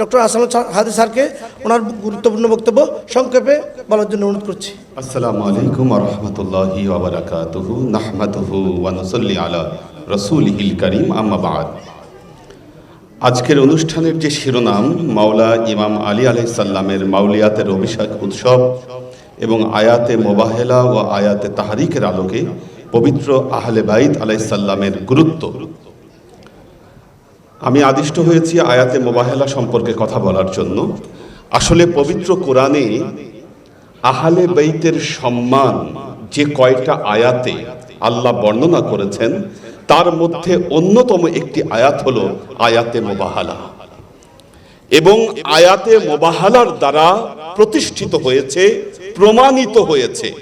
Doctor Assam হাদি স্যারকে ওনার গুরুত্বপূর্ণ বক্তব্য সংক্ষেপে বলার জন্য অনুরোধ করছি। আসসালামু আলাইকুম রহমতুল্লাহি ওবরাকাতুহু নাহমাদুহু ওয়া নুসাল্লি আলা রাসূলিহিল কারীম। আম্মা বাদ। আজকের অনুষ্ঠানের যে শিরোনাম, মাওলা ইমাম আলী আলাইহিস সাল্লামের মাউলিয়াতের অভিষেক উৎসব এবং আয়াতে মোবাহেলা ও আয়াতে তাহারিকের আলোকে পবিত্র আহলে বাইত আলাইহিস সাল্লামের গুরুত্ব। আমি আদিষ্ট হয়েছি আয়াতে মোবাহেলা সম্পর্কে কথা বলার জন্য। আসলে পবিত্র কোরআনে আহলে বাইতের সম্মান যে কয়টা আয়াতে আল্লাহ বর্ণনা করেছেন, তার মধ্যে অন্যতম একটি আয়াত হলো আয়াতে মোবাহালা। এবং আয়াতে মোবাহালার দ্বারা প্রতিষ্ঠিত হয়েছে, প্রমাণিত হয়েছে,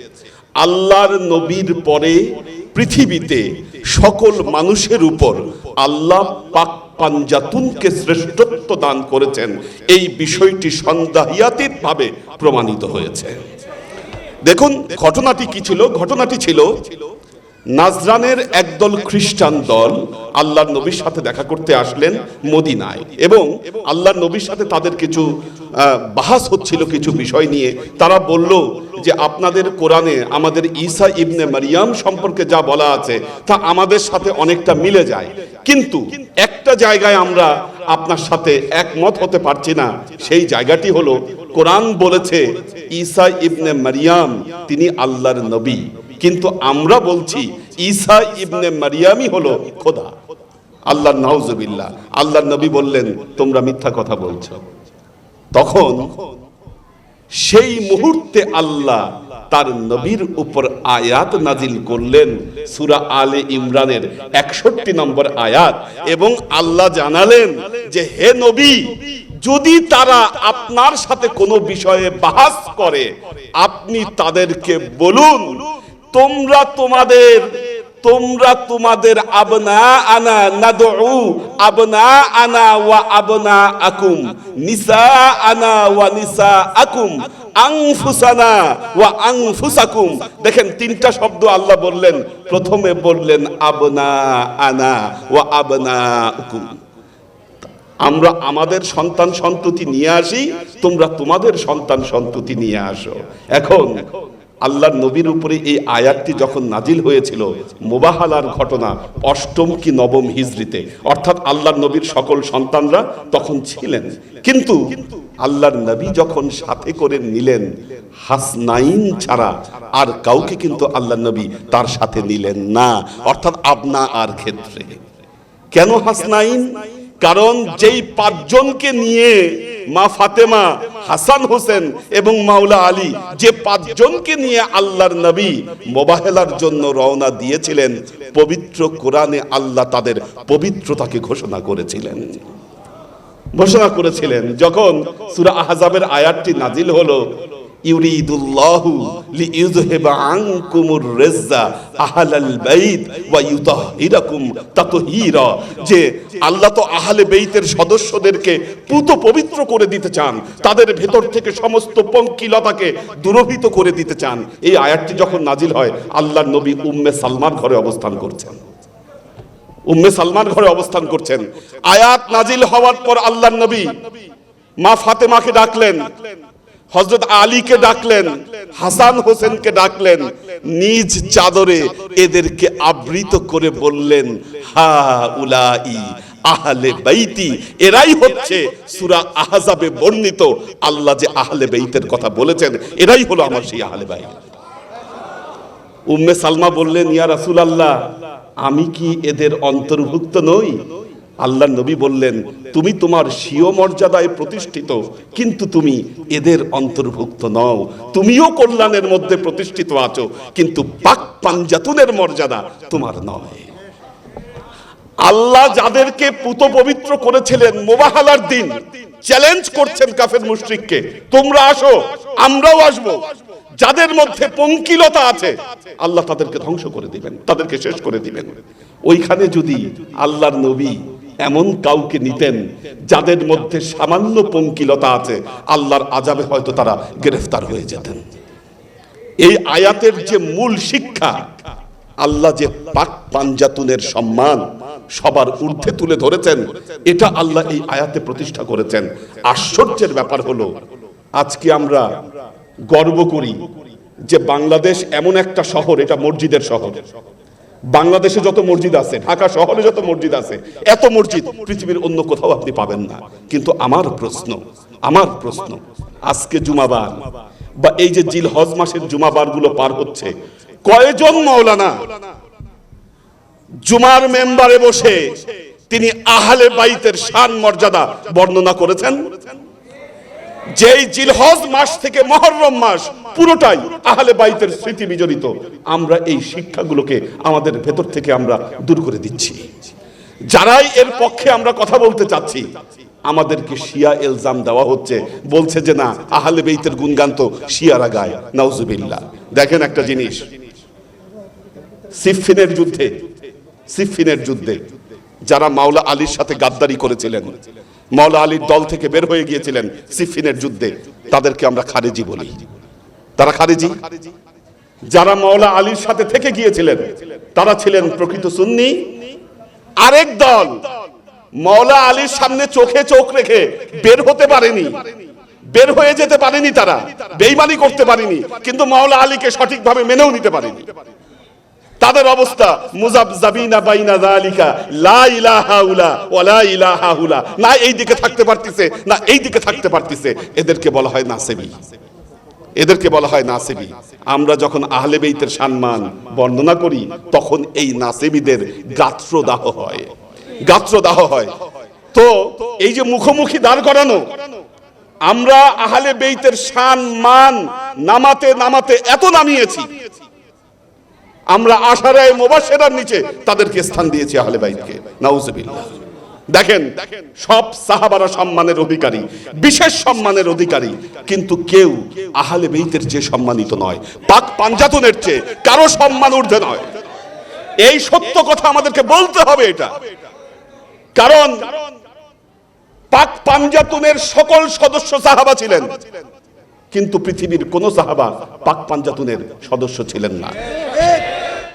আল্লাহর নবীর পরে পৃথিবীতে সকল মানুষের উপর আল্লাহ পাক পাঞ্জাতুনকে শ্রেষ্ঠত্ব দান করেছেন। এই বিষয়টি সন্দেহাতীত প্রমাণিত হয়েছে। দেখুন, ঘটনাটি কি ছিল? ঘটনাটি ছিল নাজরানের একদল খ্রিস্টান দল আল্লাহর নবীর সাথে দেখা করতে আসলেন মদিনায়। এবং আল্লাহর নবীর সাথে তাদের কিছু বাহাস হচ্ছিল কিছু বিষয় নিয়ে। তারা বলল যে, আপনাদের কোরআনে আমাদের ঈসা ইবনে মারিয়াম সম্পর্কে যা বলা আছে, তা আমাদের সাথে অনেকটা মিলে যায়। কিন্তু একটা জায়গায় আমরা আপনার সাথে একমত হতে পারছি না। সেই জায়গাটি হলো, কোরআন বলেছে, ঈসা ইবনে মারিয়াম, তিনি আল্লাহর নবী। কিন্তু আমরা বলছি, ঈসা ইবনে মারিয়ামই হলো খোদা। আল্লাহ নাউজুবিল্লাহ। আল্লাহর নবী বললেন, তোমরা মিথ্যা কথা বলছো। তখন সেই মুহূর্তে আল্লাহ তার নবীর উপর আয়াত নাজিল করলেন, সুরা আলে ইমরানের একষট্টি নম্বর আয়াত, এবং আল্লাহ জানালেন যে, হে নবী, যদি তারা আপনার সাথে কোনো বিষয়ে বাহাস করে, আপনি তাদেরকে বলুন তোমরা তোমাদের তোমরা তোমাদের আবনা আনা নাদউ, আবনা আনা ওয়া আবনা আকুম, নিসা আনা ওয়া নিসা আকুম আংফুসানা ওয়া আংফুসাকুম দেখেন, তিনটা শব্দ আল্লাহ বললেন, প্রথমে বললেন আবনা আনা ওয়া আবনা আকুম। আমরা আমাদের সন্তান সন্ততি নিয়ে আসি, তোমরা তোমাদের সন্তান সন্ততি নিয়ে আসো। এখন আল্লাহর নবীর উপরে এই আয়াতটি যখন নাজিল হয়েছিল, মোবাহালার ঘটনা অষ্টম কি নবম হিজরিতে, অর্থাৎ আল্লাহর নবীর সকল সন্তানরা তখন ছিলেন। কিন্তু আল্লাহর নবী যখন সাথে করে নিলেন, হাসনাইন ছাড়া আর কাউকে কিন্তু আল্লাহর নবী তার সাথে নিলেন না, অর্থাৎ আপনা আর ক্ষেত্রে। কেন হাসনাইন? কারণ যেই পাঁচজনকে নিয়ে মা ফাতেমা, হাসান হোসেন এবং মাওলা আলী যে পাঁচজনকে নিয়ে আল্লাহর নবী মোবাহেলার জন্য রওনা দিয়েছিলেন, পবিত্র কোরআনে আল্লাহ তাদের পবিত্রতাকে ঘোষণা করেছিলেন। ঘোষণা করেছিলেন, যখন সুরা আহজাবের আয়াতটি নাজিল হলো ইউরিদুল্লাহু লিইউযহিবা আনকুমুর রিজ্জা আহলাল বাইত ওয়া ইউতাহিরাকুম তাতহীরা। যে আল্লাহ তো আহলে বেইতের সদস্যদেরকে পুত পবিত্র করে দিতে চান, তাদের ভেতর থেকে সমস্ত পঙ্কিলতাকে দূরভীত করে দিতে চান। এই আয়াতটি যখন নাজিল হয়, আল্লাহর নবী উম্মে সালমার ঘরে অবস্থান করছেন। উম্মে সালমান ঘরে অবস্থান করছেন। আয়াত নাজিল হওয়ার পর আল্লাহর নবী মা ফাতেমাকে ডাকলেন হজরত আলীকে ডাকলেন, হাসান হোসেনকে ডাকলেন, নিজ চাদরে এদেরকে আবৃত করে বললেন, হা উলাই আহলে বাইতি এরাই হচ্ছে সূরা আহজাবে বর্ণিত। আল্লাহ যে আহলে বাইতের কথা বলেছেন, এরাই হলো আমার সেই আহলে বাইত। উম্মে সালমা বললেন, ইয়া রাসূল আল্লাহ আমি কি এদের অন্তর্ভুক্ত নই? আল্লাহ নবী বললেন, তুমি তোমার স্বীয় মর্যাদায় প্রতিষ্ঠিত, কিন্তু তুমি এদের অন্তর্ভুক্ত নও। তুমিও কল্যাণের মধ্যে প্রতিষ্ঠিত আছো, কিন্তু পাক পাঞ্জাতুনের মর্যাদা তোমার নয়। আল্লাহ যাদেরকে পুত পবিত্র করেছিলেন মোবাহালার দিন, চ্যালেঞ্জ করছেন কাফের মুশরিককে, তোমরা আসো, আমরাও আসব। যাদের মধ্যে পঙ্কিলতা আছে, আল্লাহ তাদেরকে ধ্বংস করে দিবেন, তাদেরকে শেষ করে দিবেন। ওইখানে যদি আল্লাহর নবী এমন কাউকে নিতেন যাদের মধ্যে সামান্য পঙ্কিলতা আছে, আল্লাহর আজাবে হয়তো তারা গ্রেফতার হয়ে যেতেন। এই আয়াতের যে মূল শিক্ষা, আল্লাহ যে পাক পাঞ্জাতুনের সম্মান সবার ঊর্ধ্বে তুলে ধরেছেন, এটা আল্লাহ এই আয়াতে প্রতিষ্ঠা করেছেন। আশ্চর্যের ব্যাপার হলো, আজকে আমরা গর্ব করি যে বাংলাদেশ এমন একটা শহর, এটা মসজিদের শহর। বাংলাদেশে যত মসজিদ আছে, ঢাকা শহরে যত মসজিদ আছে, এত মসজিদ পৃথিবীর অন্য কোথাও আপনি পাবেন না। কিন্তু আমার প্রশ্ন আমার প্রশ্ন, আজকে জুমাবার বা এই যে জিল হজ মাসের জুমাবারগুলো পার হচ্ছে, কয়জন মৌলানা জুমার মেম্বারে বসে তিনি আহলে বাইতের শান মর্যাদা বর্ণনা করেছেন? যেই জিলহজ মাস থেকে মহরম মাস পুরোটাই আহলে বাইতের স্মৃতি বিজড়িত। আমরা এই শিক্ষাগুলোকে আমাদের ভেতর থেকে আমরা দূর করে দিচ্ছি। যারাই এর পক্ষে আমরা কথা বলতে চাচ্ছি, আমাদেরকে শিয়া এলজাম দেওয়া হচ্ছে। বলছে যে না, আহলে বেইতের গুণগান তো শিয়ারা গায় নাউজুবিল্লাহ। দেখেন একটা জিনিস। সিফিনের যুদ্ধে সিফিনের যুদ্ধে যারা মাওলা আলীর সাথে গাদ্দারি করেছিলেন, মাওলা আলীর দল থেকে বের হয়ে গিয়েছিলেন সিফিনের যুদ্ধে, তাদেরকে আমরা খারেজি বলি। তারা খারেজি যারা মাওলা আলীর সাথে থেকে গিয়েছিলেন, তারা ছিলেন প্রকৃত সুন্নি। আরেক দল মাওলা আলীর সামনে চোখে চোখ রেখে বের হতে পারেনি, বের হয়ে যেতে পারেনি তারা, বেইমানি করতে পারেনি, কিন্তু মাওলা আলীকে সঠিকভাবে মেনেও নিতে পারেনি। তাদের অবস্থা মুজাবজাবিনা বাইনা যালিকা, লা ইলাহা উলা ওয়া লা ইলাহা হুলা না এই দিকে থাকতে পারতিছে, না এই দিকে থাকতে পারতিছে, এদেরকে বলা হয় নাসেবি। এদেরকে বলা হয় নাসেবি। আমরা যখন আহলে বেইতের সম্মান বর্ণনা করি, তখন এই নাসেবিদের গাত্রদাহ হয়। গাত্রদাহ হয়। তো এই যে মুখোমুখি দাঁড় করানো, আমরা আহলে বেইতের শান মান নামাতে নামাতে এত নামিয়েছি। আমরা আশারায় মোবাশেরার নিচে তাদেরকে স্থান দিয়েছি আহলে বাইতকে নাউজুবিল্লাহ। দেখেন, সব সাহাবারা সম্মানের অধিকারী, বিশেষ সম্মানের অধিকারী, কিন্তু কেউ আহলে বেইতের যে সম্মানিত নয়। পাক পাঞ্জাতনের চেয়ে কারও সম্মান ঊর্ধ্বে নয়। এই সত্য কথা আমাদেরকে বলতে হবে এটা। কারণ পাক পাঞ্জাতনের সকল সদস্য সাহাবা ছিলেন, কিন্তু পৃথিবীর কোন সাহাবা পাক পাঞ্জাতনের সদস্য ছিলেন না।